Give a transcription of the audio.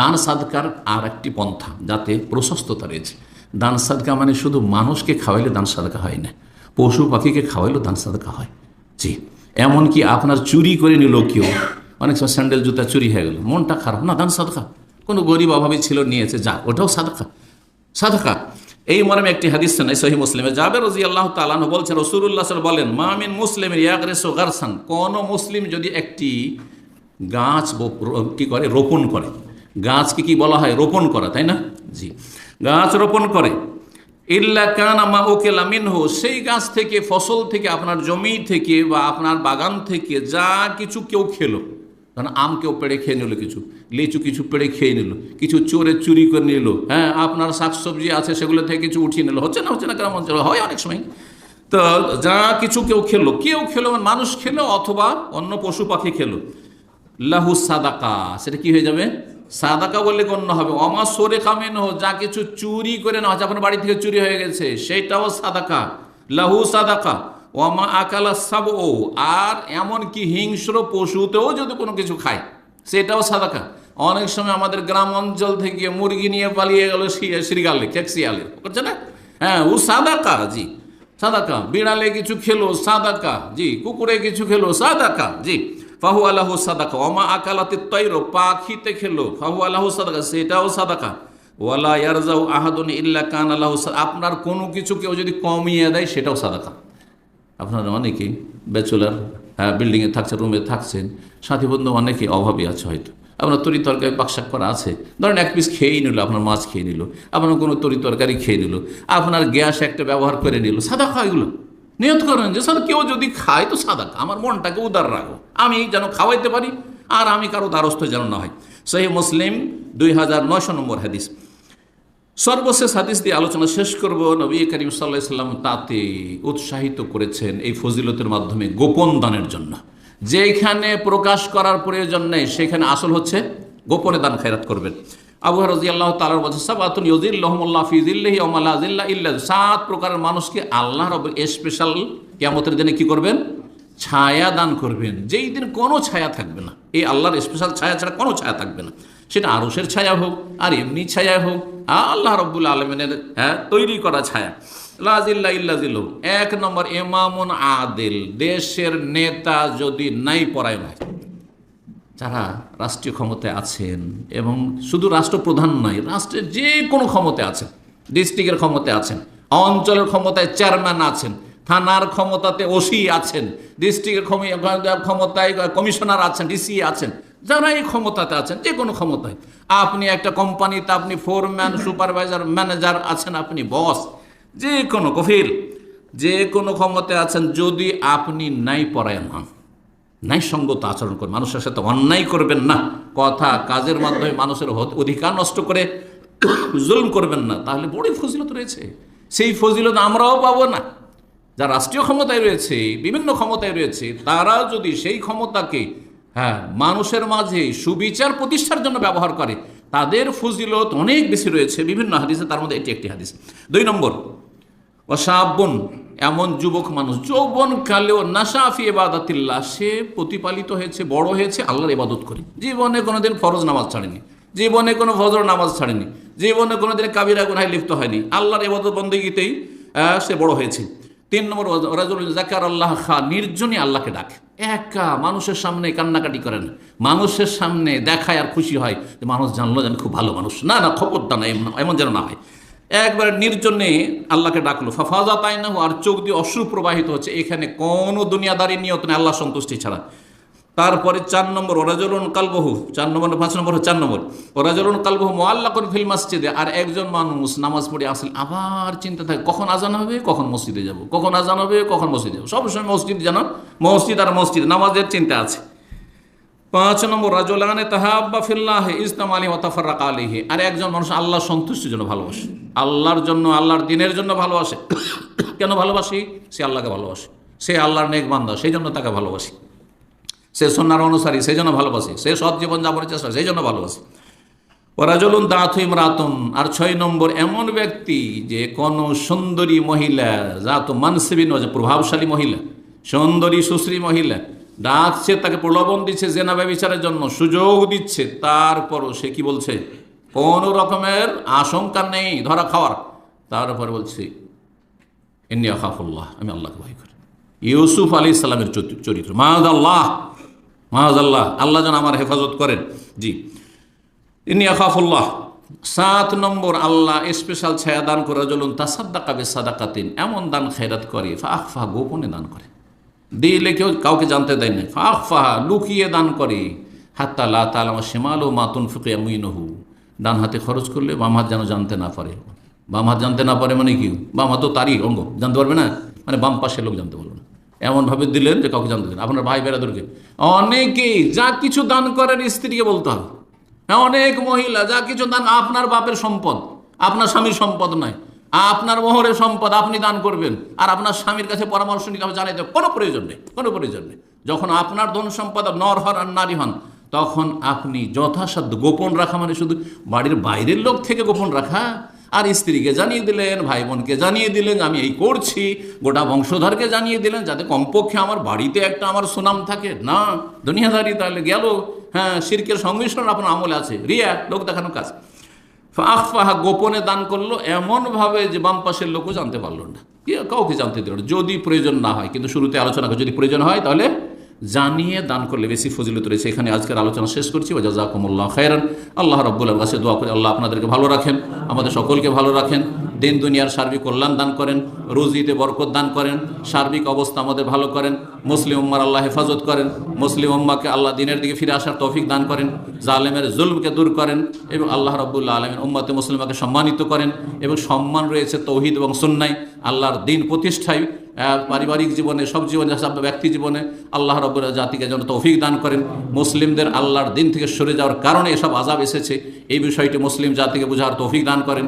দান সাদকার আর একটি পন্থা যাতে প্রশস্ততা রয়েছে। দান সাদকা মানে শুধু মানুষকে খাওয়াইলে দান সাদকা হয় না, পশু পাখিকে খাওয়াইলেও দান সাদকা হয়। জি, এমনকি আপনার চুরি করে নিল কেউ, অনেক সময় স্যান্ডেল, জুতা চুরি হয়ে গেল, মনটা খারাপ। না, দান সাদকা। কোনো গরিব অভাবে ছিল, নিয়েছে, যা, ওটাও সাদকা। সাদকা। এই মর্মে একটি হাদিস শোনাই সহি মুসলিমে, জাবের রাজি আল্লাহ তালান বলছেন রসুল্লাহ সাল বলেন মামিন মুসলিমের ইয়াগরেসো গারসান। কোন মুসলিম যদি একটি গাছ কি করে? রোপণ করে। গাছকে কি বলা হয়? রোপণ করা, তাই না? জি। গাছ রোপণ করে। ইল্লা কান আমা ওকে লামিনহু সেই গাছ থেকে, ফসল থেকে, আপনার জমি থেকে বা আপনার বাগান থেকে যা কিছু কেউ খেলো কারণ আম কেউ পেড়ে খেয়ে নিল কিছু, লিচু কিছু পেড়ে খেয়ে নিল, কিছু চোরে চুরি করে নিল হ্যাঁ আপনার শাকসবজি আছে সেগুলো থেকে কিছু উঠিয়ে নিল, হচ্ছে না হচ্ছে না গ্রাম অঞ্চলে হয় অনেক সময়। তো যা কিছু কেউ খেলো কেউ খেলো মানে মানুষ খেলো অথবা অন্য পশু পাখি খেলো। লাহু সাদাকা, সেটা কি হয়ে যাবে? সাদাকা বললে গণ্য হবে। অমা সরে কামেন হো যা কিছু চুরি করে হচ্ছে আপনার বাড়ি থেকে চুরি হয়ে গেছে, সেটাও সাদাকা, লাহু সাদাকা। ওমা আকালা সাব ও আর এমন কি হিংস্র পশুতেও যদি কোনো কিছু খায়, সেটাও সাদাকা। অনেক সময় আমাদের গ্রাম অঞ্চল থেকে মুরগি নিয়ে পালিয়ে গেল শ্রীগালে কেকসিয়ালে করছে না? হ্যাঁ ও সাদাকা, জি, সাদাকা। বিড়ালে কিছু খেলো, সাদাকা, জি, কুকুরে কিছু খেলো, সাদাকা, জি। ফাহু আল্লাহ সাদাকা অমা আকালাতে তৈর পাখিতে খেলো ফাহু আল্লাহ সাদাকা, সেটাও সাদাকা। ওয়ালা ইয়ারজাউ আহাদুন ইল্লা কান আল্লাহ আপনার কোনো কিছু কেউ যদি কমিয়ে দেয়, সেটাও সাদাকা। আপনারা অনেকেই ব্যাচুলার হ্যাঁ বিল্ডিংয়ে থাকছে রুমে থাকছেন, সাথী বন্ধু অনেকে অভাবী আছে হয়তো। আপনার তরি তরকারি পাকশাক করা আছে, ধরেন এক পিস খেয়েই নিল, আপনার মাছ খেয়ে নিল, আপনার কোনো তরি তরকারি খেয়ে নিল, আপনার গ্যাস একটা ব্যবহার করে নিল সাদা খাওয়া এগুলো। নিয়ত করেন যে, স্যার, কেউ যদি খায় তো সাদা আমার মনটাকে উদার রাখো। আমি যেন খাওয়াইতে পারি, আর আমি কারও দ্বারস্থ যেন না হয় সেই মুসলিম, দুই হাজার নয়শো নম্বর হাদিস। সর্বশেষ হাদিস দিয়ে আলোচনা শেষ করব। নবী করিম সাল্লাহ সাল্লাম তাতে উৎসাহিত করেছেন এই ফজিলতের মাধ্যমে গোপন দানের জন্য। যেখানে প্রকাশ করার প্রয়োজন নেই, সেখানে আসল হচ্ছে গোপনে দান খায়রাত করবেন। আবু রাজি আল্লাহ তালার বলছে, সাবাতুন ইউজিল্লাহমুল্লাহ ফিজিল্লাহি ওমাল্লা আজিল্লা ইল্লা সাত প্রকারের মানুষকে আল্লাহ রব স্পেশাল কেমতের দিনে কি করবেন? ছায়া দান করবেন। যেই দিন কোনো ছায়া থাকবে না, এই আল্লাহর স্পেশাল ছায়া ছাড়া কোনো ছায়া থাকবে না। সেটা আরসের ছায়া হোক, আর এমনি ছায়া হোক আল্লাহ রব্বুল আলমিনের হ্যাঁ তৈরি করা ছায়া। লাজিল্লা ইল্লাজিল এক নম্বর এমামুন আদিল। দেশের নেতা যদি নাই পরায়ণ হয় যারা রাষ্ট্রীয় ক্ষমতায় আছেন এবং শুধু রাষ্ট্রপ্রধান নয়, রাষ্ট্রের যে কোনো ক্ষমতায় আছেন, ডিস্ট্রিক্টের ক্ষমতায় আছেন, অঞ্চলের ক্ষমতায় চেয়ারম্যান আছেন, থানার ক্ষমতাতে ওসি আছেন, ডিস্ট্রিক্টের ক্ষম- ক্ষমতায় কমিশনার আছেন, ডিসি আছেন, যারা এই ক্ষমতাতে আছেন, যে কোনো ক্ষমতায়। আপনি একটা কোম্পানিতে আপনি ফোরম্যান, সুপারভাইজার, ম্যানেজার আছেন, আপনি বস, যে কোনো, কফিল, যে কোনো ক্ষমতায় আছেন, যদি আপনি নাই পরায়ণ হন ন্যায়সঙ্গত আচরণ করে। মানুষের সাথে অন্যায় করবেন না। কথা কাজের মাধ্যমে মানুষের অধিকার নষ্ট করে জুলুম করবেন না। তাহলে বড়ই ফজিলত রয়েছে। সেই ফজিলত আমরাও পাবো না। যা রাষ্ট্রীয় ক্ষমতায় রয়েছে, বিভিন্ন ক্ষমতায় রয়েছে, তারা যদি সেই ক্ষমতাকে হ্যাঁ মানুষের মাঝে সুবিচার প্রতিষ্ঠার জন্য ব্যবহার করে, তাদের ফজিলত অনেক বেশি রয়েছে। বিভিন্ন হাদিসে তার মধ্যে এটি একটি হাদিস। দুই নম্বর অসাবন এমন যুবক মানুষ যৌবন কালেও নাসাফি এবাদাতিল্লাহ সে প্রতিপালিত হয়েছে, বড় হয়েছে, আল্লাহর ইবাদত করে। জীবনে কোনোদিন ফরজ নামাজ ছাড়েনি। জীবনে কোনো ফজর নামাজ ছাড়েনি। জীবনে কোনোদিন কাবিরা গুনায় লিপ্ত হয়নি। আল্লাহর ইবাদত বন্দীগীতেই সে বড় হয়েছে। তিন নম্বর রাজুল জাকার আল্লাহ খা, নির্জনই আল্লাহকে ডাকে। একা মানুষের সামনে কান্নাকাটি করেন। মানুষের সামনে দেখায় আর খুশি হয় যে, মানুষ জানলো যেন খুব ভালো মানুষ। না না খবরটা না এমন যেন না হয়। একবার নির্জনে আল্লাহকে ডাকলো। ফাফাজা তাই না আর চোখ দিয়ে অশ্রু প্রবাহিত হচ্ছে। এখানে কোনো দুনিয়াদারি নিয়ত নেই আল্লাহ সন্তুষ্টি ছাড়া। তারপরে চার নম্বর, ওরাজলন কালবহু, চার নম্বর, পাঁচ নম্বর চার নম্বর। ওরাজলন কালবহু মোয়াল্লা করে ফিল মসজিদে, আর একজন মানুষ নামাজ পড়ে আসলে আবার চিন্তা থাকে, কখন আজান হবে, কখন মসজিদে যাব? কখন আজান হবে, কখন মসজিদে যাব? সবসময় মসজিদ যেন মসজিদ আর মসজিদ, নামাজের চিন্তা আছে। পাঁচ নম্বর রাজলানে তাহাব্বা ফিল্লাহ ইসলাম আলী ওতাফারাক আলিহি আর একজন মানুষ আল্লাহ সন্তুষ্টির জন্য ভালোবাসে। আল্লাহর জন্য, আল্লাহর দিনের জন্য ভালোবাসে। কেন ভালোবাসি? সে আল্লাহকে ভালোবাসে। সে আল্লাহর নেক বান্দা সেই জন্য তাকে ভালোবাসি। সে সন্ন্যার অনুসারী, সেই জন্য ভালোবাসে। সে সৎ জীবন যাপনের চেষ্টা, সেই জন্য ভালোবাসে। ওরাজলুন দাঁথু ইমরাতুন। আর ছয় নম্বর, এমন ব্যক্তি যে কোন সুন্দরী মহিলা, জাত মানসিবিন প্রভাবশালী মহিলা, সুন্দরী সুশ্রী মহিলা ডাকছে, তাকে প্রলোভন দিচ্ছে, জেনা ব্যবিচারের জন্য সুযোগ দিচ্ছে। তারপরও সে কি বলছে? কোন রকমের আশঙ্কা নেই, ধরা খাওয়ার। তারপরে বলছে এমনি আকাফুল্লাহ আমি আল্লাহকে ভয় করি। ইউসুফ আলী ইসলামের চরিত্র। মাহাজ আল্লাহ মাহাজ আল্লাহ আল্লাহ যেন আমার হেফাজত করেন। জি। ইনি আকাফুল্লাহ সাত নম্বর, আল্লাহ স্পেশাল ছায়া দান করে চলুন তাসাদ্দাকা বে সাদাকাতিন এমন দান খেরাত করে ফাহ গোপনে দান করে। দিলে কেউ কাউকে জানতে দেয় না ফাহ ফাহা লুকিয়ে দান করে। হাত্তা লা তালামা শিমাল ও মাতুন ফুকে মুইনহু ডান হাতে খরচ করলে বাম হাত যেন জানতে না পারে। বাম হাত জানতে না পারে মানে কি? বাম হাত তো তারই অঙ্গ। জানতে পারবে না? মানে বাম পাশের লোক জানতে পারবে না। এমনভাবে দিলেন যে কাউকে জানতে দেন আপনার ভাই বেড়াদেরকে। অনেকেই যা কিছু দান করেন স্ত্রীকে বলতে হবে হ্যাঁ। অনেক মহিলা যা কিছু দান, আপনার বাপের সম্পদ, আপনার স্বামীর সম্পদ নয় আপনার মোহরের সম্পদ আপনি দান করবেন, আর আপনার স্বামীর কাছে পরামর্শ নিতে হবে জানাইতে। কোনো প্রয়োজন নেই, কোনো প্রয়োজন নেই। যখন আপনার ধন সম্পদ নর হন আর নারী হন, তখন আপনি যথাসাধ্য গোপন রাখা মানে শুধু বাড়ির বাইরের লোক থেকে গোপন রাখা। আর স্ত্রীকে জানিয়ে দিলেন ভাই বোনকে জানিয়ে দিলেন, আমি এই করছি, গোটা বংশধরকে জানিয়ে দিলেন, যাতে কমপক্ষে আমার বাড়িতে একটা আমার সুনাম থাকে। না, দুনিয়াদারি তাহলে গেল। হ্যাঁ শিরকের সংমিশ্রণ আপনার আমলে আছে। রিয়া, লোক দেখানো কাজ। ফাহা গোপনে দান করল, এমনভাবে যে বাম পাশের লোকও জানতে পারল না। কাউকে জানতে দিল না। যদি প্রয়োজন না হয়, কিন্তু শুরুতে আলোচনা যদি প্রয়োজন হয়, তাহলে জানিয়ে দান করলে বেশি ফজিলত রয়েছে। এখানে আজকের আলোচনা শেষ করছি। ও জাজাকুমুল্লাহ খায়রান। আল্লাহ রব্বুল কাছে দোয়া করে আল্লাহ আপনাদেরকে ভালো রাখেন, আমাদের সকলকে ভালো রাখেন। দিন দুনিয়ার সার্বিক কল্যাণ দান করেন, রুজিতে বরকত দান করেন, সার্বিক অবস্থা আমাদের ভালো করেন, মুসলিম উম্মার আল্লাহ হেফাজত করেন, মুসলিম উম্মাকে আল্লাহ দিনের দিকে ফিরে আসার তৌফিক দান করেন, জালেমের জুলমকে দূর করেন এবং আল্লাহ রব্বুল্লাহ আলমের উম্মাতে মুসলিমাকে সম্মানিত করেন এবং সম্মান রয়েছে তৌহিদ এবং সুন্নাই আল্লাহর দিন প্রতিষ্ঠায় পারিবারিক জীবনে, সব জীবনে, সব ব্যক্তি জীবনে আল্লাহ রব জাতিকে যেন তৌফিক দান করেন। মুসলিমদের আল্লাহর দিন থেকে সরে যাওয়ার কারণে এসব আজাব এসেছে। এই বিষয়টি মুসলিম জাতিকে বোঝার তৌফিক দান করেন।